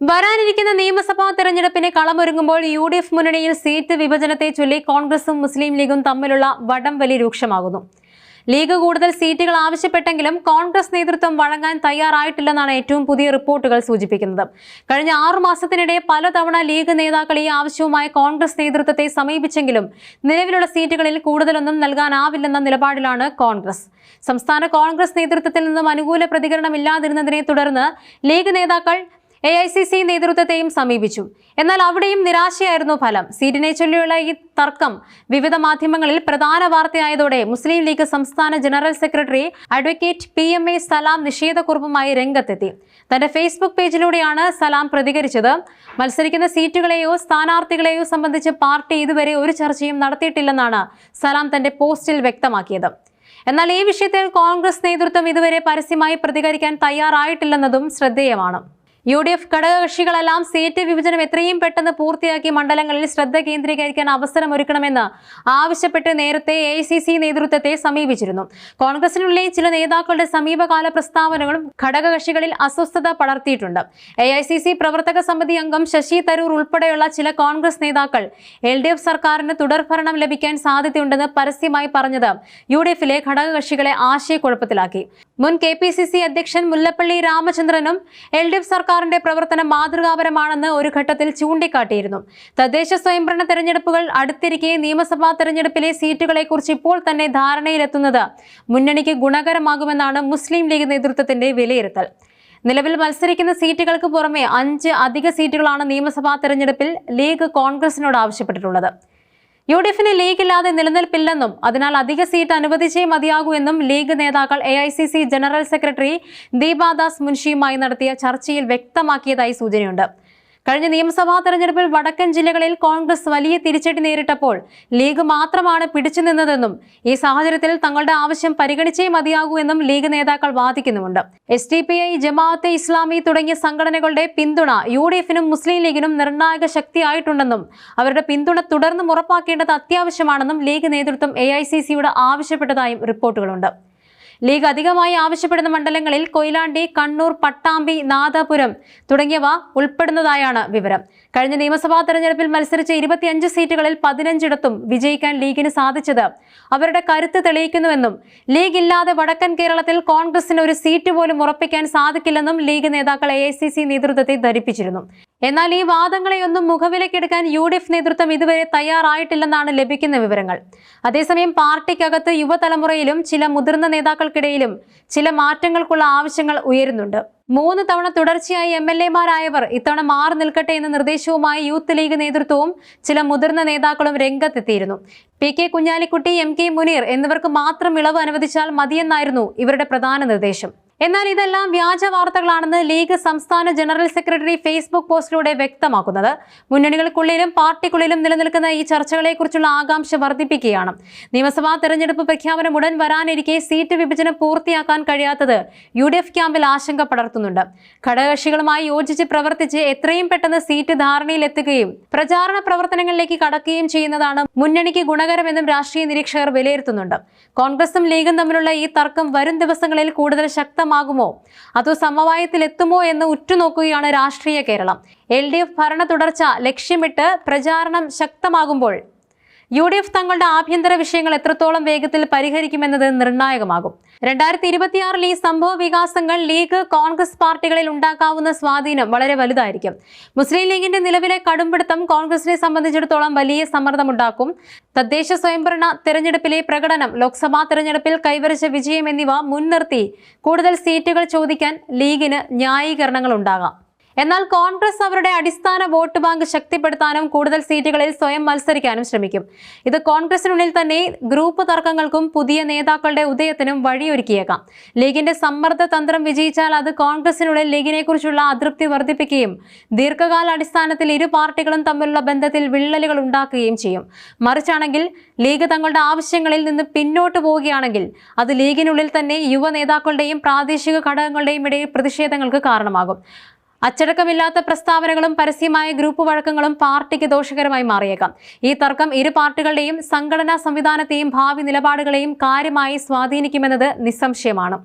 വരാനിരിക്കുന്ന നിയമസഭാ തെരഞ്ഞെടുപ്പിന് കളമൊരുങ്ങുമ്പോൾ യു ഡി എഫ് മുന്നണിയിൽ സീറ്റ് വിഭജനത്തെ ചൊല്ലി കോൺഗ്രസും മുസ്ലിം ലീഗും തമ്മിലുള്ള വടംവലി രൂക്ഷമാകുന്നു. ലീഗ് കൂടുതൽ സീറ്റുകൾ ആവശ്യപ്പെട്ടെങ്കിലും കോൺഗ്രസ് നേതൃത്വം വഴങ്ങാൻ തയ്യാറായിട്ടില്ലെന്നാണ് ഏറ്റവും പുതിയ റിപ്പോർട്ടുകൾ സൂചിപ്പിക്കുന്നത്. കഴിഞ്ഞ ആറു മാസത്തിനിടെ പലതവണ ലീഗ് നേതാക്കൾ ഈ ആവശ്യവുമായി കോൺഗ്രസ് നേതൃത്വത്തെ സമീപിച്ചെങ്കിലും നിലവിലുള്ള സീറ്റുകളിൽ കൂടുതലൊന്നും നൽകാനാവില്ലെന്ന നിലപാടിലാണ് കോൺഗ്രസ്. സംസ്ഥാന കോൺഗ്രസ് നേതൃത്വത്തിൽ നിന്നും അനുകൂല പ്രതികരണമില്ലാതിരുന്നതിനെ തുടർന്ന് ലീഗ് നേതാക്കൾ എ ഐ സി സി നേതൃത്വത്തെയും സമീപിച്ചു. എന്നാൽ അവിടെയും നിരാശയായിരുന്നു ഫലം. സീറ്റിനെ ചൊല്ലിയുള്ള ഈ തർക്കം വിവിധ മാധ്യമങ്ങളിൽ പ്രധാന വാർത്തയായതോടെ മുസ്ലിം ലീഗ് സംസ്ഥാന general secretary advocate P M A Salam നിഷേധക്കുറിപ്പുമായി രംഗത്തെത്തി. തന്റെ ഫേസ്ബുക്ക് പേജിലൂടെയാണ് സലാം പ്രതികരിച്ചത്. മത്സരിക്കുന്ന സീറ്റുകളെയോ സ്ഥാനാർത്ഥികളെയോ സംബന്ധിച്ച് പാർട്ടി ഇതുവരെ ഒരു ചർച്ചയും നടത്തിയിട്ടില്ലെന്നാണ് സലാം തന്റെ പോസ്റ്റിൽ വ്യക്തമാക്കിയത്. എന്നാൽ ഈ വിഷയത്തിൽ കോൺഗ്രസ് നേതൃത്വം ഇതുവരെ പരസ്യമായി പ്രതികരിക്കാൻ തയ്യാറായിട്ടില്ലെന്നതും ശ്രദ്ധേയമാണ്. യു ഡി എഫ് ഘടകകക്ഷികളെല്ലാം സീറ്റ് വിഭജനം എത്രയും പെട്ടെന്ന് പൂർത്തിയാക്കി മണ്ഡലങ്ങളിൽ ശ്രദ്ധ കേന്ദ്രീകരിക്കാൻ അവസരമൊരുക്കണമെന്ന് ആവശ്യപ്പെട്ട് നേരത്തെ എ നേതൃത്വത്തെ സമീപിച്ചിരുന്നു. കോൺഗ്രസിനുള്ളിലെ ചില നേതാക്കളുടെ സമീപകാല പ്രസ്താവനകളും ഘടകകക്ഷികളിൽ അസ്വസ്ഥത പടർത്തിയിട്ടുണ്ട്. എ പ്രവർത്തക സമിതി അംഗം ശശി തരൂർ ഉൾപ്പെടെയുള്ള ചില കോൺഗ്രസ് നേതാക്കൾ എൽ ഡി എഫ് സർക്കാരിന് തുടർഭരണം ലഭിക്കാൻ സാധ്യതയുണ്ടെന്ന് പരസ്യമായി പറഞ്ഞത് യു ഡി എഫിലെ ഘടകകക്ഷികളെ ആശയക്കുഴപ്പത്തിലാക്കി. മുൻ കെ പി സി സി അധ്യക്ഷൻ മുല്ലപ്പള്ളി രാമചന്ദ്രനും എൽ ഡി എഫ് സർക്കാരിന്റെ പ്രവർത്തനം മാതൃകാപരമാണെന്ന് ഒരു ഘട്ടത്തിൽ ചൂണ്ടിക്കാട്ടിയിരുന്നു. തദ്ദേശ സ്വയംഭരണ തെരഞ്ഞെടുപ്പുകൾ അടുത്തിരിക്കെ നിയമസഭാ തെരഞ്ഞെടുപ്പിലെ സീറ്റുകളെക്കുറിച്ച് ഇപ്പോൾ തന്നെ ധാരണയിലെത്തുന്നത് മുന്നണിക്ക് ഗുണകരമാകുമെന്നാണ് മുസ്ലിം ലീഗ് നേതൃത്വത്തിന്റെ വിലയിരുത്തൽ. നിലവിൽ മത്സരിക്കുന്ന സീറ്റുകൾക്ക് പുറമെ അഞ്ച് അധിക സീറ്റുകളാണ് നിയമസഭാ തെരഞ്ഞെടുപ്പിൽ ലീഗ് കോൺഗ്രസിനോട് ആവശ്യപ്പെട്ടിട്ടുള്ളത്. യു ഡി എഫിന് ലീഗ് ഇല്ലാതെ നിലനിൽപ്പില്ലെന്നും അതിനാൽ അധിക സീറ്റ് അനുവദിച്ചേ മതിയാകൂ എന്നും ലീഗ് നേതാക്കൾ എ ജനറൽ സെക്രട്ടറി ദീപാദാസ് മുൻഷിയുമായി നടത്തിയ ചർച്ചയിൽ വ്യക്തമാക്കിയതായി സൂചനയുണ്ട്. കഴിഞ്ഞ നിയമസഭാ തെരഞ്ഞെടുപ്പിൽ വടക്കൻ ജില്ലകളിൽ കോൺഗ്രസ് വലിയ തിരിച്ചടി നേരിട്ടപ്പോൾ ലീഗ് മാത്രമാണ് പിടിച്ചു നിന്നതെന്നും ഈ സാഹചര്യത്തിൽ തങ്ങളുടെ ആവശ്യം പരിഗണിച്ചേ മതിയാകൂ എന്നും ലീഗ് നേതാക്കൾ വാദിക്കുന്നുമുണ്ട്. S D P I Jamaat-e Islami തുടങ്ങിയ സംഘടനകളുടെ പിന്തുണ യു ഡി എഫിനും മുസ്ലിം ലീഗിനും നിർണായക ശക്തിയായിട്ടുണ്ടെന്നും അവരുടെ പിന്തുണ തുടർന്നും ഉറപ്പാക്കേണ്ടത് അത്യാവശ്യമാണെന്നും ലീഗ് നേതൃത്വം എ ഐ സി സിയോട് ആവശ്യപ്പെട്ടതായും റിപ്പോർട്ടുകളുണ്ട്. ലീഗ് അധികമായി ആവശ്യപ്പെടുന്ന മണ്ഡലങ്ങളിൽ കൊയിലാണ്ടി കണ്ണൂർ പട്ടാമ്പി നാദാപുരം തുടങ്ങിയവ ഉൾപ്പെടുന്നതായാണ് വിവരം. കഴിഞ്ഞ നിയമസഭാ തെരഞ്ഞെടുപ്പിൽ മത്സരിച്ച ഇരുപത്തിയഞ്ച് സീറ്റുകളിൽ പതിനഞ്ചിടത്തും വിജയിക്കാൻ ലീഗിന് സാധിച്ചത് അവരുടെ കരുത്ത് തെളിയിക്കുന്നുവെന്നും ലീഗ് ഇല്ലാതെ വടക്കൻ കേരളത്തിൽ കോൺഗ്രസിന് ഒരു സീറ്റ് പോലും ഉറപ്പിക്കാൻ സാധിക്കില്ലെന്നും ലീഗ് നേതാക്കൾ എ നേതൃത്വത്തെ ധരിപ്പിച്ചിരുന്നു. എന്നാൽ ഈ വാദങ്ങളെയൊന്നും മുഖവിലക്കെടുക്കാൻ യു ഡി എഫ് നേതൃത്വം ഇതുവരെ തയ്യാറായിട്ടില്ലെന്നാണ് ലഭിക്കുന്ന വിവരങ്ങൾ. അതേസമയം പാർട്ടിക്കകത്ത് യുവതലമുറയിലും ചില മുതിർന്ന നേതാക്കൾക്കിടയിലും ചില മാറ്റങ്ങൾക്കുള്ള ആവശ്യങ്ങൾ ഉയരുന്നുണ്ട്. മൂന്ന് തവണ തുടർച്ചയായി എം എൽ എമാരായവർ ഇത്തവണ മാറി നിൽക്കട്ടെ എന്ന നിർദ്ദേശവുമായി യൂത്ത് ലീഗ് നേതൃത്വവും ചില മുതിർന്ന നേതാക്കളും രംഗത്തെത്തിയിരുന്നു. P K Kunhalikutty M K Muneer എന്നിവർക്ക് മാത്രം ഇളവ് അനുവദിച്ചാൽ മതിയെന്നായിരുന്നു ഇവരുടെ പ്രധാന നിർദ്ദേശം. എന്നാൽ ഇതെല്ലാം വ്യാജ വാർത്തകളാണെന്ന് ലീഗ് സംസ്ഥാന ജനറൽ സെക്രട്ടറി ഫേസ്ബുക്ക് പോസ്റ്റിലൂടെ വ്യക്തമാക്കുന്നത്. മുന്നണികൾക്കുള്ളിലും പാർട്ടിക്കുള്ളിലും നിലനിൽക്കുന്ന ഈ ചർച്ചകളെക്കുറിച്ചുള്ള ആകാംക്ഷ വർദ്ധിപ്പിക്കുകയാണ്. നിയമസഭാ തെരഞ്ഞെടുപ്പ് പ്രഖ്യാപനം ഉടൻ വരാനിരിക്കെ സീറ്റ് വിഭജനം പൂർത്തിയാക്കാൻ കഴിയാത്തത് യു ക്യാമ്പിൽ ആശങ്ക പടർത്തുന്നുണ്ട്. ഘടകകക്ഷികളുമായി യോജിച്ച് പ്രവർത്തിച്ച് എത്രയും പെട്ടെന്ന് സീറ്റ് ധാരണയിലെത്തുകയും പ്രചാരണ പ്രവർത്തനങ്ങളിലേക്ക് കടക്കുകയും ചെയ്യുന്നതാണ് മുന്നണിക്ക് ഗുണകരമെന്നും രാഷ്ട്രീയ നിരീക്ഷകർ വിലയിരുത്തുന്നുണ്ട്. കോൺഗ്രസും ലീഗും തമ്മിലുള്ള ഈ തർക്കം വരും ദിവസങ്ങളിൽ കൂടുതൽ ശക്തമാകുമോ അതോ സമവായത്തിലെത്തുമോ എന്ന് ഉറ്റുനോക്കുകയാണ് രാഷ്ട്രീയ കേരളം. എൽ ഡി എഫ് ഭരണ തുടർച്ച ലക്ഷ്യമിട്ട് പ്രചാരണം ശക്തമാകുമ്പോൾ യു ഡി എഫ് തങ്ങളുടെ ആഭ്യന്തര വിഷയങ്ങൾ എത്രത്തോളം വേഗത്തിൽ പരിഹരിക്കുമെന്നത് നിർണായകമാകും. രണ്ടായിരത്തി ഇരുപത്തിയാറിൽ ഈ സംഭവ വികാസങ്ങൾ ലീഗ് കോൺഗ്രസ് പാർട്ടികളിൽ ഉണ്ടാക്കാവുന്ന സ്വാധീനം വളരെ വലുതായിരിക്കും. മുസ്ലിം ലീഗിന്റെ നിലവിലെ കടുംപിടുത്തം കോൺഗ്രസിനെ സംബന്ധിച്ചിടത്തോളം വലിയ സമ്മർദ്ദമുണ്ടാക്കും. തദ്ദേശ സ്വയംഭരണ തെരഞ്ഞെടുപ്പിലെ പ്രകടനം ലോക്സഭാ തെരഞ്ഞെടുപ്പിൽ കൈവരിച്ച വിജയം എന്നിവ മുൻനിർത്തി കൂടുതൽ സീറ്റുകൾ ചോദിക്കാൻ ലീഗിന് ന്യായീകരണങ്ങൾ ഉണ്ടാകാം. എന്നാൽ കോൺഗ്രസ് അവരുടെ അടിസ്ഥാന വോട്ട് ബാങ്ക് ശക്തിപ്പെടുത്താനും കൂടുതൽ സീറ്റുകളിൽ സ്വയം മത്സരിക്കാനും ശ്രമിക്കും. ഇത് കോൺഗ്രസിനുള്ളിൽ തന്നെ ഗ്രൂപ്പ് തർക്കങ്ങൾക്കും പുതിയ നേതാക്കളുടെ ഉദയത്തിനും വഴിയൊരുക്കിയേക്കാം. ലീഗിന്റെ സമ്മർദ്ദ തന്ത്രം വിജയിച്ചാൽ അത് കോൺഗ്രസിനുള്ളിൽ ലീഗിനെക്കുറിച്ചുള്ള അതൃപ്തി വർദ്ധിപ്പിക്കുകയും ദീർഘകാല അടിസ്ഥാനത്തിൽ ഇരു പാർട്ടികളും തമ്മിലുള്ള ബന്ധത്തിൽ വിള്ളലുകൾ ഉണ്ടാക്കുകയും ചെയ്യും. മറിച്ചാണെങ്കിൽ ലീഗ് തങ്ങളുടെ ആവശ്യങ്ങളിൽ നിന്ന് പിന്നോട്ട് പോവുകയാണെങ്കിൽ അത് ലീഗിനുള്ളിൽ തന്നെ യുവ നേതാക്കളുടെയും പ്രാദേശിക ഘടകങ്ങളുടെയും ഇടയിൽ പ്രതിഷേധങ്ങൾക്ക് കാരണമാകും. അച്ചടക്കമില്ലാത്ത പ്രസ്താവനകളും പരസ്യമായ ഗ്രൂപ്പ് വഴക്കങ്ങളും പാർട്ടിക്ക് ദോഷകരമായി മാറിയേക്കാം. ഈ തർക്കം ഇരു പാർട്ടികളുടെയും സംഘടനാ സംവിധാനത്തെയും ഭാവി നിലപാടുകളെയും കാര്യമായി സ്വാധീനിക്കുമെന്നത് നിസ്സംശയമാണ്.